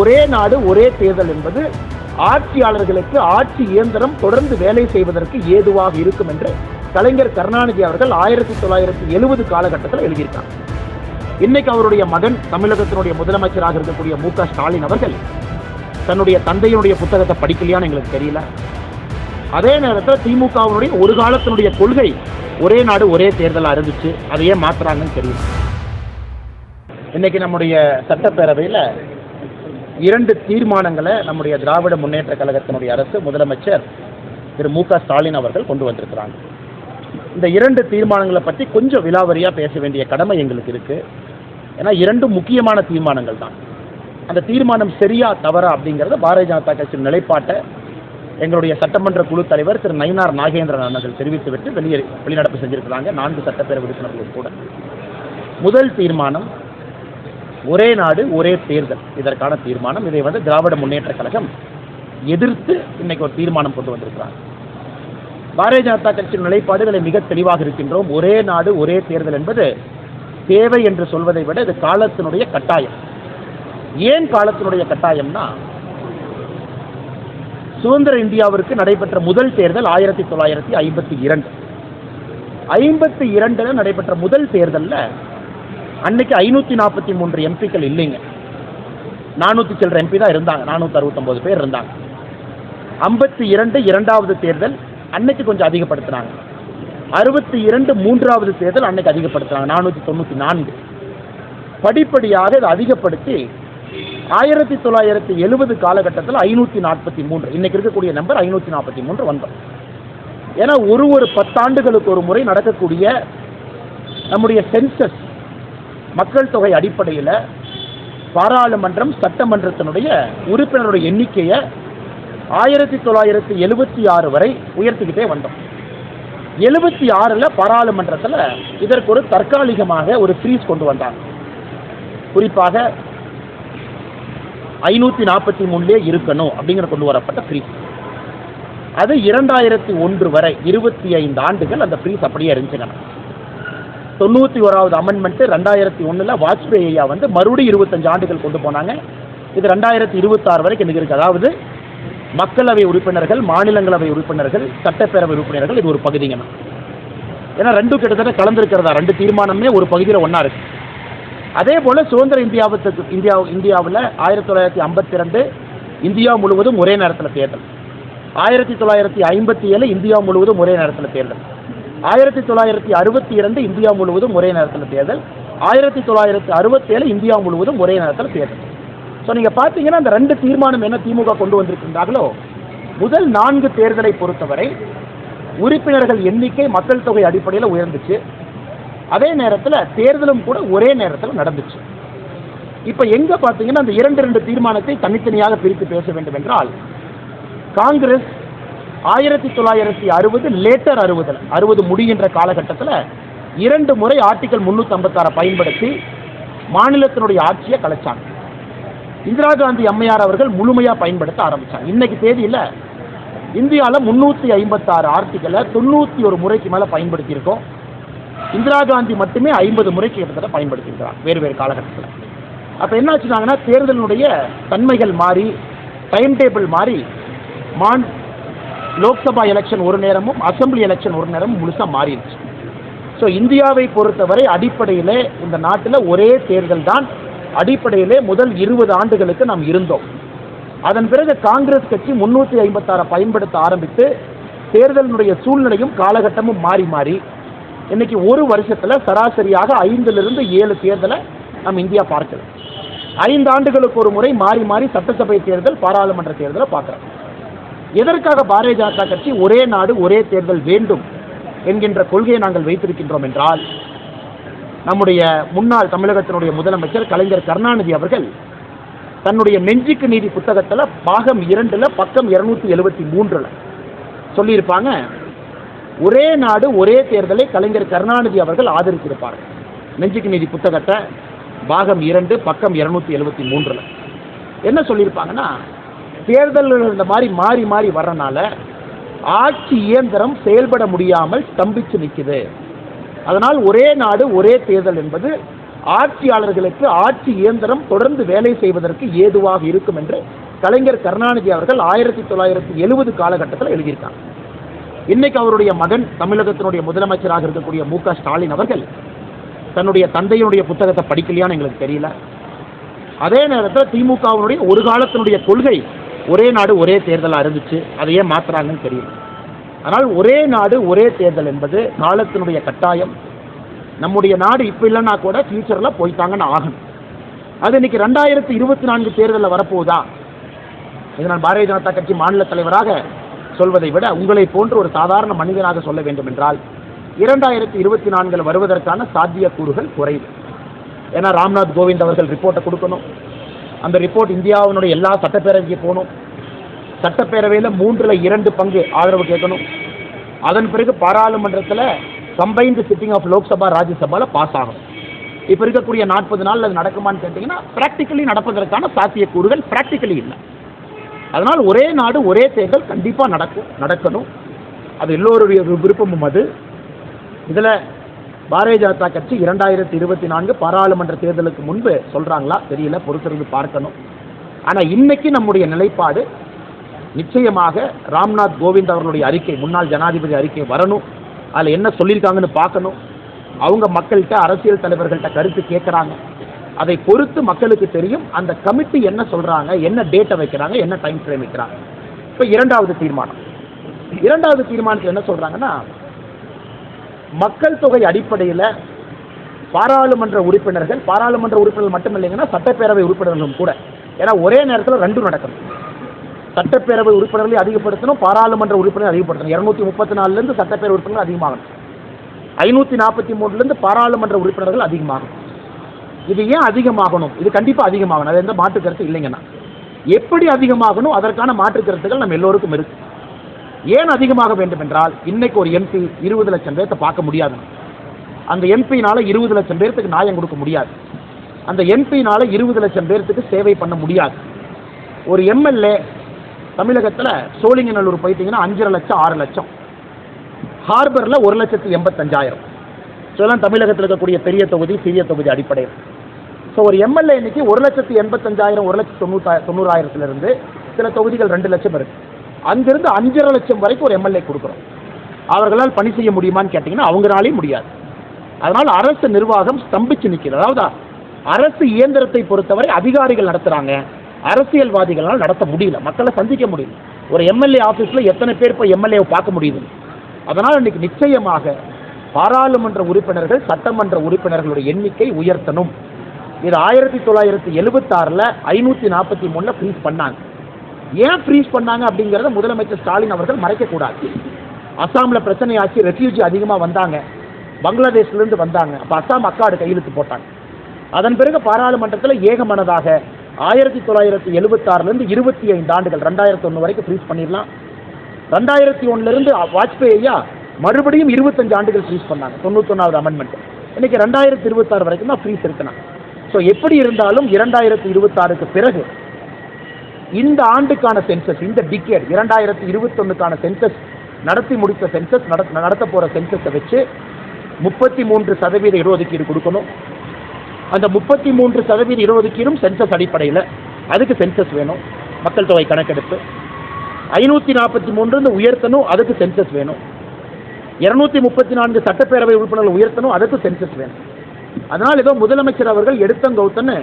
ஒரே நாடு ஒரே தேர்தல் என்பது ஆட்சியாளர்களுக்கு ஆட்சி இயந்திரம் தொடர்ந்து வேலை செய்வதற்கு ஏதுவாக இருக்கும் என்று கலைஞர் கருணாநிதி அவர்கள் ஆயிரத்தி தொள்ளாயிரத்தி எழுபது காலகட்டத்தில் எழுதியிருக்காங்க இன்னைக்கு அவருடைய மகன் தமிழகத்தினுடைய முதலமைச்சராக இருக்கக்கூடிய மு க ஸ்டாலின் அவர்கள் தன்னுடைய தந்தையினுடைய புத்தகத்தை படிக்கலையான்னு எங்களுக்கு தெரியல. அதே நேரத்தில் திமுகவினுடைய ஒரு காலத்தினுடைய கொள்கை ஒரே நாடு ஒரே தேர்தலாக இருந்துச்சு. அதை ஏன் மாத்துறாங்கன்னு தெரியல இன்னைக்கு நம்முடைய சட்டப்பேரவையில் இரண்டு தீர்மானங்களை நம்முடைய திராவிட முன்னேற்ற கழகத்தினுடைய அரசு முதலமைச்சர் திரு மு க ஸ்டாலின் அவர்கள் கொண்டு வந்திருக்கிறாங்க. இந்த இரண்டு தீர்மானங்களை பற்றி கொஞ்சம் விலாவரியாக பேச வேண்டிய கடமை எங்களுக்கு இருக்குது ஏன்னா இரண்டும் முக்கியமான தீர்மானங்கள் தான். அந்த தீர்மானம் சரியா தவறா அப்படிங்கிறத பாரதிய ஜனதா கட்சியின் நிலைப்பாட்டை எங்களுடைய சட்டமன்ற குழு தலைவர் திரு நயினார் நாகேந்திரன் அவர்கள் தெரிவித்துவிட்டு வெளியே வெளிநடப்பு செஞ்சிருக்கிறாங்க. நான்கு சட்டப்பேரவை உறுப்பினர்களும் கூட. முதல் தீர்மானம் ஒரே நாடு ஒரே தேர்தல். இதற்கான தீர்மானம். இதை வந்து திராவிட முன்னேற்ற கழகம் எதிர்த்து இன்னைக்கு ஒரு தீர்மானம் கொண்டு வந்திருக்கிறாங்க பாரதிய ஜனதா கட்சியின் நிலைப்பாடுகளை மிக தெளிவாக இருக்கின்றோம். ஒரே நாடு ஒரே தேர்தல் என்பது தேவை என்று சொல்வதை விட இது காலத்தினுடைய கட்டாயம். ஏன் காலத்தினுடைய கட்டாயம்னா சுதந்திர இந்தியாவிற்கு நடைபெற்ற முதல் தேர்தல் ஆயிரத்தி தொள்ளாயிரத்தி ஐம்பத்தி இரண்டு. ஐம்பத்தி இரண்டில் நடைபெற்ற முதல் தேர்தலில் அன்னைக்கு ஐநூற்றி நாற்பத்தி மூன்று எம்பிக்கள் இல்லைங்க. நானூற்றி சில்லற எம்பி தான் இருந்தாங்க. நானூற்றி அறுபத்தொம்போது பேர் இருந்தாங்க. ஐம்பத்தி இரண்டு இரண்டாவது தேர்தல் அன்னைக்கு கொஞ்சம் அதிகப்படுத்தினாங்க. அறுபத்தி இரண்டு மூன்றாவது தேர்தல் அன்னைக்கு அதிகப்படுத்துகிறாங்க நானூற்றி தொண்ணூற்றி நான்கு. படிப்படியாக இதை அதிகப்படுத்தி ஆயிரத்தி தொள்ளாயிரத்தி எழுபது காலகட்டத்தில் ஐநூற்றி நாற்பத்தி மூன்று. இன்னைக்கு இருக்கக்கூடிய நம்பர் ஐநூற்றி நாற்பத்தி மூன்று வந்தோம். ஏன்னா ஒரு ஒரு பத்தாண்டுகளுக்கு ஒரு முறை நடக்கக்கூடிய நம்முடைய சென்சஸ் மக்கள் தொகை அடிப்படையில் பாராளுமன்றம் சட்டமன்றத்தினுடைய உறுப்பினருடைய எண்ணிக்கையை ஆயிரத்தி தொள்ளாயிரத்தி எழுபத்தி ஆறு வரை உயர்த்திக்கிட்டே வந்தோம். எழுபத்தி ஆறில் பாராளுமன்றத்தில் இதற்கு ஒரு தற்காலிகமாக ஒரு ஃப்ரீஸ் கொண்டு வந்தாங்க. குறிப்பாக ஐநூற்றி நாற்பத்தி மூணுலேயே இருக்கணும் அப்படிங்கிற கொண்டு வரப்பட்ட ஃப்ரீஸ் அது இரண்டாயிரத்தி ஒன்று வரை இருபத்தி ஐந்து ஆண்டுகள் அந்த ஃப்ரீஸ் அப்படியே இருந்துச்சுங்க தொண்ணூற்றி ஓராவது அமெண்ட்மெண்ட்டு ரெண்டாயிரத்தி ஒன்றில் வாஜ்பேயி ஐயா வந்து மறுபடியும் இருபத்தஞ்சு ஆண்டுகள் கொண்டு போனாங்க. இது ரெண்டாயிரத்தி இருபத்தாறு வரைக்கும் இன்னைக்கு அதாவது மக்களவை உறுப்பினர்கள் மாநிலங்களவை உறுப்பினர்கள் சட்டப்பேரவை உறுப்பினர்கள் இது ஒரு பகுதிங்க ஏன்னா ரெண்டும் கிட்டத்தட்ட கலந்துருக்கிறதா? ரெண்டு தீர்மானமே ஒரு பகுதியில் ஒன்றா இருக்கு. அதே போல் சுதந்திர இந்தியாவுக்கு இந்தியா இந்தியாவில் ஆயிரத்தி தொள்ளாயிரத்தி ஐம்பத்தி ரெண்டு இந்தியா முழுவதும் ஒரே நேரத்தில் தேர்தல். ஆயிரத்தி தொள்ளாயிரத்தி ஐம்பத்தி ஏழு இந்தியா முழுவதும் ஒரே நேரத்தில் தேர்தல். ஆயிரத்தி தொள்ளாயிரத்தி அறுபத்தி இரண்டு இந்தியா முழுவதும் ஒரே நேரத்தில் தேர்தல். ஆயிரத்தி தொள்ளாயிரத்தி அறுபத்தேழு இந்தியா முழுவதும் ஒரே நேரத்தில் தேர்தல். ஸோ நீங்கள் பார்த்தீங்கன்னா அந்த ரெண்டு தீர்மானம் என்ன திமுக கொண்டு வந்திருக்கின்றார்களோ முதல் நான்கு தேர்தலை பொறுத்தவரை உறுப்பினர்கள் எண்ணிக்கை மக்கள் தொகை அடிப்படையில் உயர்ந்துச்சு. அதே நேரத்தில் தேர்தலும் கூட ஒரே நேரத்தில் நடந்துச்சு. இப்போ எங்கே பார்த்தீங்கன்னா அந்த இரண்டு ரெண்டு தீர்மானத்தை தனித்தனியாக பிரித்து பேச வேண்டும் என்றால் காங்கிரஸ் ஆயிரத்தி தொள்ளாயிரத்தி அறுபது லேட்டர் அறுபதில் அறுபது முடிகின்ற காலகட்டத்தில் இரண்டு முறை ஆர்டிகல் முந்நூற்றி ஐம்பத்தாறை பயன்படுத்தி மாநிலத்தினுடைய ஆட்சியை கலைச்சாங்க. இந்திரா காந்தி அம்மையார் அவர்கள் முழுமையாக பயன்படுத்த ஆரம்பித்தாங்க இன்னைக்கு தேதியில் இந்தியாவில் முந்நூற்றி ஐம்பத்தாறு ஆர்டிக்கலை தொண்ணூற்றி ஒரு முறைக்கு மேலே பயன்படுத்தியிருக்கோம். இந்திரா காந்தி மட்டுமே ஐம்பது முறைக்கு கிட்டத்தட்ட பயன்படுத்தியிருக்கிறாங்க வேறு வேறு காலகட்டத்தில். அப்போ என்ன ஆச்சுனாங்கன்னா தேர்தலினுடைய தன்மைகள் மாறி டைம் டேபிள் மாறி மான் லோக்சபா எலெக்ஷன் ஒரு நேரமும் அசம்பிளி எலெக்ஷன் ஒரு நேரமும் முழுசாக மாறிடுச்சு. ஸோ இந்தியாவை பொறுத்தவரை அடிப்படையிலே இந்த நாட்டில் ஒரே தேர்தல் தான் அடிப்படையிலே முதல் இருபது ஆண்டுகளுக்கு நாம் இருந்தோம். அதன் பிறகு காங்கிரஸ் கட்சி முன்னூற்றி ஐம்பத்தாறை பயன்படுத்த ஆரம்பித்து தேர்தலினுடைய சூழ்நிலையும் காலகட்டமும் மாறி மாறி இன்னைக்கு ஒரு வருஷத்தில் சராசரியாக ஐந்திலிருந்து ஏழு தேர்தலை நம்ம இந்தியா பார்க்கிறோம். ஐந்து ஆண்டுகளுக்கு ஒரு முறை மாறி மாறி சட்டசபை தேர்தல் பாராளுமன்ற தேர்தலை பார்க்குறோம். எதற்காக பாரதிய ஜனதா கட்சி ஒரே நாடு ஒரே தேர்தல் வேண்டும் என்கின்ற கொள்கையை நாங்கள் வைத்திருக்கின்றோம் என்றால் நம்முடைய முன்னாள் தமிழகத்தினுடைய முதலமைச்சர் கலைஞர் கருணாநிதி அவர்கள் தன்னுடைய நெஞ்சுக்கு நீதி புத்தகத்தில் பாகம் இரண்டில் பக்கம் இருநூத்தி எழுபத்தி மூன்றில் சொல்லியிருப்பாங்க ஒரே நாடு ஒரே தேர்தலை கலைஞர் கருணாநிதி அவர்கள் ஆதரித்திருப்பார். நெஞ்சுக்கு நீதி புத்தகத்தை பாகம் இரண்டு பக்கம் இருநூத்தி எழுபத்தி மூன்றில். என்ன சொல்லியிருப்பாங்கன்னா தேர்தல்கள் இந்த மாதிரி மாறி மாறி வர்றனால ஆட்சி இயந்திரம் செயல்பட முடியாமல் ஸ்தம்பிச்சு நிற்குது அதனால் ஒரே நாடு ஒரே தேர்தல் என்பது ஆட்சியாளர்களுக்கு ஆட்சி இயந்திரம் தொடர்ந்து வேலை செய்வதற்கு ஏதுவாக இருக்கும் என்று கலைஞர் கருணாநிதி அவர்கள் ஆயிரத்தி தொள்ளாயிரத்தி எழுபது காலகட்டத்தில் எழுதியிருக்காங்க இன்னைக்கு அவருடைய மகன் தமிழகத்தினுடைய முதலமைச்சராக இருக்கக்கூடிய மு க ஸ்டாலின் அவர்கள் தன்னுடைய தந்தையினுடைய புத்தகத்தை படிக்கலையான்னு எங்களுக்கு தெரியல. அதே நேரத்தில் திமுகவினுடைய ஒரு காலத்தினுடைய கொள்கை ஒரே நாடு ஒரே தேர்தலாக இருந்துச்சு அதையே ஏன் மாத்துறாங்கன்னு தெரியல. ஆனால் ஒரே நாடு ஒரே தேர்தல் என்பது காலத்தினுடைய கட்டாயம். நம்முடைய நாடு இப்போ இல்லைன்னா கூட ஃபியூச்சரில் போய்த்தாங்கன்னு ஆகணும். அது இன்னைக்கு ரெண்டாயிரத்தி இருபத்தி நான்கு தேர்தலில் வரப்போகுதா? இது நான் பாரதிய ஜனதா கட்சி மாநில தலைவராக சொல்வதை விட உங்களை போன்ற ஒரு சாதாரண மனிதனாக சொல்ல வேண்டும் என்றால் இரண்டாயிரத்தி இருபத்தி நான்கில் வருவதற்கான சாத்தியக்கூறுகள் குறைவு. ஏன்னா ராம்நாத் கோவிந்த் அவர்கள் ரிப்போர்ட்டை கொடுக்கணும். அந்த ரிப்போர்ட் இந்தியாவினுடைய எல்லா சட்டப்பேரவைக்கு போகணும். சட்டப்பேரவையில் மூன்றில் இரண்டு பங்கு ஆதரவு கேட்கணும். அதன் பிறகு பாராளுமன்றத்தில் கம்பைன்டு சிட்டிங் ஆஃப் லோக்சபா ராஜ்யசபாவில் பாஸ் ஆகும் இப்போ இருக்கக்கூடிய நாற்பது நாள் அது நடக்குமான்னு கேட்டிங்கன்னா ப்ராக்டிக்கலி நடப்பதற்கான சாத்தியக்கூறுகள் ப்ராக்டிக்கலி இல்லை. அதனால் ஒரே நாடு ஒரே தேர்தல் கண்டிப்பாக நடக்கும் நடக்கணும். அது எல்லோருடைய விருப்பமும் அது. இதில் பாரதிய ஜனதா கட்சி இரண்டாயிரத்தி இருபத்தி நான்கு பாராளுமன்ற தேர்தலுக்கு முன்பு சொல்கிறாங்களா தெரியல பொறுத்திருந்து பார்க்கணும். ஆனால் இன்னைக்கு நம்முடைய நிலைப்பாடு நிச்சயமாக ராம்நாத் கோவிந்த் அவர்களுடைய அறிக்கை முன்னாள் ஜனாதிபதி அறிக்கை வரணும். அதில் என்ன சொல்லியிருக்காங்கன்னு பார்க்கணும். அவங்க மக்கள்கிட்ட அரசியல் தலைவர்கள்ட்ட கருத்து கேட்குறாங்க அதை பொறுத்து மக்களுக்கு தெரியும். அந்த கமிட்டி என்ன சொல்கிறாங்க என்ன டேட்டை வைக்கிறாங்க என்ன டைம் ஃப்ரேம் வைக்கிறாங்க. இப்போ இரண்டாவது தீர்மானம். இரண்டாவது தீர்மானத்தில் என்ன சொல்கிறாங்கன்னா மக்கள் தொகை அடிப்படையில் பாராளுமன்ற உறுப்பினர்கள் பாராளுமன்ற உறுப்பினர்கள் மட்டும் இல்லைங்கன்னா சட்டப்பேரவை உறுப்பினர்களும் கூட. ஏன்னா ஒரே நேரத்தில் ரெண்டும் நடக்கணும். சட்டப்பேரவை உறுப்பினர்களை அதிகப்படுத்தணும் பாராளுமன்ற உறுப்பினர் அதிகப்படுத்தணும். இரநூத்தி முப்பத்தி நாலுலேருந்து சட்டப்பேரவை உறுப்பினர்கள் அதிகமாகணும். ஐநூற்றி நாற்பத்தி மூணுலேருந்து பாராளுமன்ற உறுப்பினர்கள் அதிகமாகும் இது ஏன் அதிகமாகணும்? இது கண்டிப்பாக அதிகமாகணும். அது எந்த மாற்று கருத்து இல்லைங்கண்ணா எப்படி அதிகமாகணும்? அதற்கான மாற்று கருத்துக்கள் நம்ம எல்லோருக்கும் இருக்குது ஏன் அதிகமாக வேண்டும் என்றால் இன்னைக்கு ஒரு எம்பி இருபது லட்சம் பேர்த்தை பார்க்க முடியாது. அந்த எம்பினால இருபது லட்சம் பேர்த்துக்கு நியாயம் கொடுக்க முடியாது. அந்த எம்பினால இருபது லட்சம் பேர்த்துக்கு சேவை பண்ண முடியாது. ஒரு எம்எல்ஏ தமிழகத்தில் சோழிங்கநல்லூர் போயிட்டீங்கன்னா அஞ்சரை லட்சம் ஆறு லட்சம். ஹார்பரில் ஒரு லட்சத்து எண்பத்தஞ்சாயிரம். ஸோ இதெல்லாம் தமிழகத்தில் இருக்கக்கூடிய பெரிய தொகுதி சிறிய தொகுதி அடிப்படையில். ஸோ ஒரு எம்எல்ஏ இன்னைக்கு ஒரு லட்சத்து எண்பத்தஞ்சாயிரம் ஒரு லட்சத்து தொண்ணூத்தா தொண்ணூறாயிரத்துலேருந்து சில தொகுதிகள் ரெண்டு லட்சம் இருக்குது அங்கிருந்து அஞ்சரை லட்சம் வரைக்கும் ஒரு எம்எல்ஏ கொடுக்குறோம். அவர்களால் பணி செய்ய முடியுமான்னு கேட்டிங்கன்னா அவங்களாலேயும் முடியாது. அதனால் அரசு நிர்வாகம் ஸ்தம்பிச்சு நிற்கிறது. அதாவது அரசு இயந்திரத்தை பொறுத்தவரை அதிகாரிகள் நடத்துகிறாங்க அரசியல்வாதிகளால் நடத்த முடியல. மக்களை சந்திக்க முடியல. ஒரு எம்எல்ஏ ஆஃபீஸில் எத்தனை பேர் இப்போ எம்எல்ஏவை பார்க்க முடியுது? அதனால் இன்னைக்கு நிச்சயமாக பாராளுமன்ற உறுப்பினர்கள் சட்டமன்ற உறுப்பினர்களுடைய எண்ணிக்கை உயர்த்தணும். இது ஆயிரத்தி தொள்ளாயிரத்தி எழுபத்தாறில் ஐநூற்றி நாற்பத்தி மூணில் ஃப்ரீஸ் பண்ணாங்க. ஏன் ஃப்ரீஸ் பண்ணாங்க அப்படிங்கிறத முதலமைச்சர் ஸ்டாலின் அவர்கள் மறைக்கக்கூடாது. அஸ்ஸாமில் பிரச்சனையாச்சு ரெஃப்யூஜி அதிகமாக வந்தாங்க. பங்களாதேஷ்லேருந்து வந்தாங்க. அப்போ அஸ்ஸாம் அக்காடு கையெழுத்து போட்டாங்க. அதன் பிறகு பாராளுமன்றத்தில் ஏகமனதாக ஆயிரத்தி தொள்ளாயிரத்தி எழுபத்தாறுலேருந்து இருபத்தி ஐந்து ஆண்டுகள் ரெண்டாயிரத்தி ஒன்று வரைக்கும் ஃப்ரீஸ் பண்ணிடலாம். ரெண்டாயிரத்தி ஒன்றுலேருந்து வாஜ்பேயா மறுபடியும் இருபத்தஞ்சு ஆண்டுகள் ஃப்ரீஸ் பண்ணாங்க. தொண்ணூத்தொன்னாவது அமெண்ட்மெண்ட் இன்னைக்கு ரெண்டாயிரத்தி இருபத்தாறு வரைக்கும் தான் ஃப்ரீஸ் இருக்குண்ணா ஸோ எப்படி இருந்தாலும் இரண்டாயிரத்தி இருபத்தாறுக்கு பிறகு இந்த ஆண்டுக்கான சென்சஸ் இந்த டிகேட் இரண்டாயிரத்தி இருபத்தொன்னுக்கான சென்சஸ் நடத்தி முடித்த சென்சஸ் நடத்த நடத்த போகிற சென்சஸை வச்சு முப்பத்தி மூன்று சதவீத இடஒதுக்கீடு கொடுக்கணும். அந்த முப்பத்தி மூன்று சதவீத இடஒதுக்கீடும் சென்சஸ் அடிப்படையில் அதுக்கு சென்சஸ் வேணும் மக்கள் தொகை கணக்கெடுப்பு ஐநூற்றி நாற்பத்தி மூன்று உயர்த்தணும் அதுக்கு சென்சஸ் வேணும். இருநூத்தி முப்பத்தி நான்கு சட்டப்பேரவை உறுப்பினர்கள் உயர்த்தணும் அதுக்கு சென்சஸ் வேணும். அதனால் ஏதோ முதலமைச்சர் அவர்கள் எடுத்தங்கௌத்தன்னு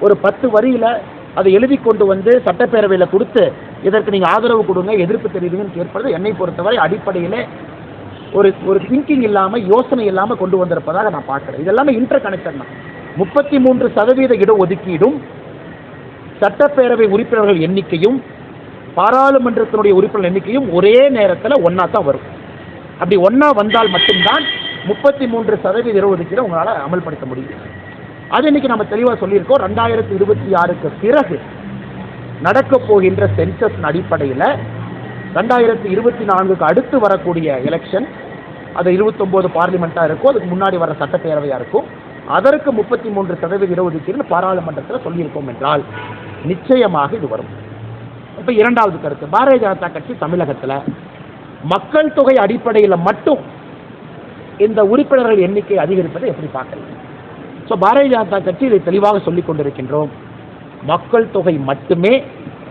ஒரு பத்து வரியில் அதை எழுதி கொண்டு வந்து சட்டப்பேரவையில் கொடுத்து இதற்கு நீங்கள் ஆதரவு கொடுங்க எதிர்ப்பு தெரியுதுன்னு கேட்பது என்னை பொறுத்தவரை அடிப்படையிலே ஒரு ஒரு திங்கிங் இல்லாமல் யோசனை இல்லாமல் கொண்டு வந்திருப்பதாக நான் பார்க்குறேன். இதெல்லாமே இன்டர் கனெக்டட் தான். முப்பத்தி மூன்று சதவீத இடஒதுக்கீடும் சட்டப்பேரவை உறுப்பினர்கள் எண்ணிக்கையும் பாராளுமன்றத்தினுடைய உறுப்பினர் எண்ணிக்கையும் ஒரே நேரத்தில் ஒன்றா தான் வரும். அப்படி ஒன்றா வந்தால் மட்டும்தான் முப்பத்தி மூன்று சதவீத இடஒதுக்கீடு உங்களால் அமல்படுத்த முடியும். அது இன்னைக்கு நம்ம தெளிவாக சொல்லியிருக்கோம். ரெண்டாயிரத்தி இருபத்தி ஆறுக்கு பிறகு நடக்கப் போகின்ற சென்சஸ் அடிப்படையில் ரெண்டாயிரத்தி இருபத்தி நான்குக்கு அடுத்து வரக்கூடிய எலெக்ஷன் அது இருபத்தொம்போது பார்லிமெண்ட்டாக இருக்கும். அதுக்கு முன்னாடி வர சட்டப்பேரவையாக இருக்கும். அதற்கு முப்பத்தி மூன்று சதவீத இடஒதுக்கீடு பாராளுமன்றத்தில் சொல்லியிருக்கோம் என்றால் நிச்சயமாக இது வரும். இப்போ இரண்டாவது கருத்து. பாரதிய ஜனதா கட்சி தமிழகத்தில் மக்கள் தொகை அடிப்படையில் மட்டும் இந்த உறுப்பினர்கள் எண்ணிக்கை அதிகரிப்பதை எப்படி பார்க்குறீங்க? ஸோ பாரதிய ஜனதா கட்சி இதை தெளிவாக சொல்லிக் கொண்டிருக்கின்றோம். மக்கள் தொகை மட்டுமே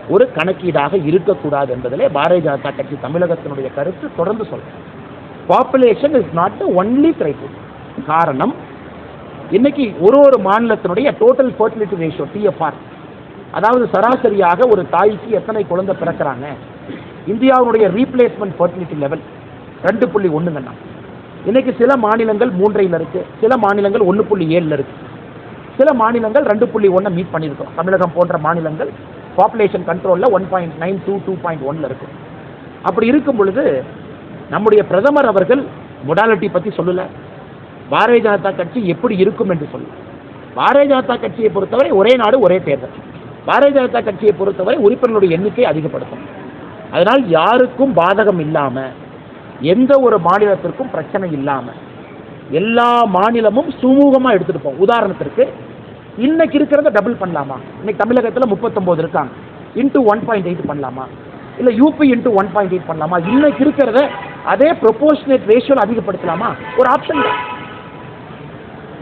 ஒரு கணக்கீடாக இருக்கக்கூடாது என்பதிலே பாரதிய ஜனதா கட்சி தமிழகத்தினுடைய கருத்து தொடர்ந்து சொல்றேன் population is not the only criteria காரணம் இன்னைக்கு ஒரு ஒரு மாநிலத்தினுடைய டோட்டல் ஃபர்டிலிட்டி ரேஷியோ டிஎஃப்ஆர் அதாவது சராசரியாக ஒரு தாய்க்கு எத்தனை குழந்தை பிறக்கிறாங்க? இந்தியாவுடைய ரீப்ளேஸ்மெண்ட் ஃபர்டிலிட்டி லெவல் ரெண்டு புள்ளி ஒன்றுங்கண்ணா இன்னைக்கு சில மாநிலங்கள் மூன்றையில் இருக்கு. சில மாநிலங்கள் ஒன்று புள்ளி ஏழில் இருக்கு. சில மாநிலங்கள் ரெண்டு புள்ளி ஒன்றை மீட் பண்ணியிருக்கோம் தமிழகம் போன்ற மாநிலங்கள் பாப்புலேஷன் கண்ட்ரோலில் one point nine two two point ஒன்ல இருக்கு. அப்படி இருக்கும் பொழுது நம்முடைய பிரதமர் அவர்கள் மொடாலிட்டி பற்றி சொல்லலை. பாரதிய ஜனதா கட்சி எப்படி இருக்கும் என்று சொல்லு பாரதிய ஜனதா கட்சியை பொறுத்தவரை ஒரே நாடு ஒரே தேர்தல். பாரதிய ஜனதா கட்சியை பொறுத்தவரை உறுப்பினர்களுடைய எண்ணிக்கை அதிகப்படுத்தும். அதனால் யாருக்கும் பாதகம் இல்லாமல் எந்த ஒரு மாநிலத்திற்கும் பிரச்சனை இல்லாமல் எல்லா மாநிலமும் சுமூகமாக எடுத்துகிட்டு போகும். உதாரணத்திற்கு இன்னைக்கு இருக்கிறத டபுள் பண்ணலாமா? இன்னைக்கு தமிழகத்தில் முப்பத்தொம்போது இருக்காங்க. இன்டூ ஒன் பாயிண்ட் எயிட் பண்ணலாமா? இல்லை UP into one point eight பண்ணலாமா? இன்னைக்கு இருக்கிறத அதே ப்ரொபோஷனேட் ரேஷியோவில் அதிகப்படுத்தலாமா? ஒரு ஆப்ஷன் தான்.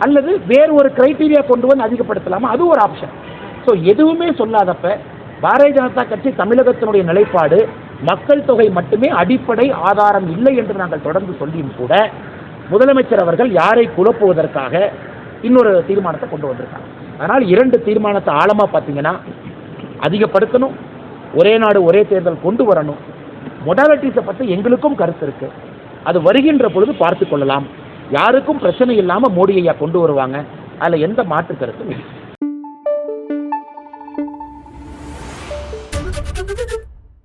அல்லது வேறு ஒரு கிரைட்டீரியா கொண்டு வந்து அதிகப்படுத்தலாமா? அது ஒரு ஆப்ஷன் ஸோ எதுவுமே சொல்லாதப்ப பாரதிய ஜனதா கட்சி தமிழகத்தினுடைய நிலைப்பாடு மக்கள் தொகை மட்டுமே அடிப்படை ஆதாரம் இல்லை என்று நாங்கள் தொடர்ந்து சொல்லியும் கூட முதலமைச்சர் அவர்கள் யாரை குழப்புவதற்காக இன்னொரு தீர்மானத்தை கொண்டு வந்திருக்காங்க. அதனால் இரண்டு தீர்மானத்தை ஆழமாக பார்த்தீங்கன்னா அதிகப்படுத்தணும் ஒரே நாடு ஒரே தேர்தல் கொண்டு வரணும். மொடாலிட்டிஸை பற்றி எங்களுக்கும் கருத்து இருக்குது அது வருகின்ற பொழுது பார்த்து கொள்ளலாம். யாருக்கும் பிரச்சனை இல்லாமல் மோடி ஐயா கொண்டு வருவாங்க. அதில் எந்த மாற்று கருத்தும் இல்லை.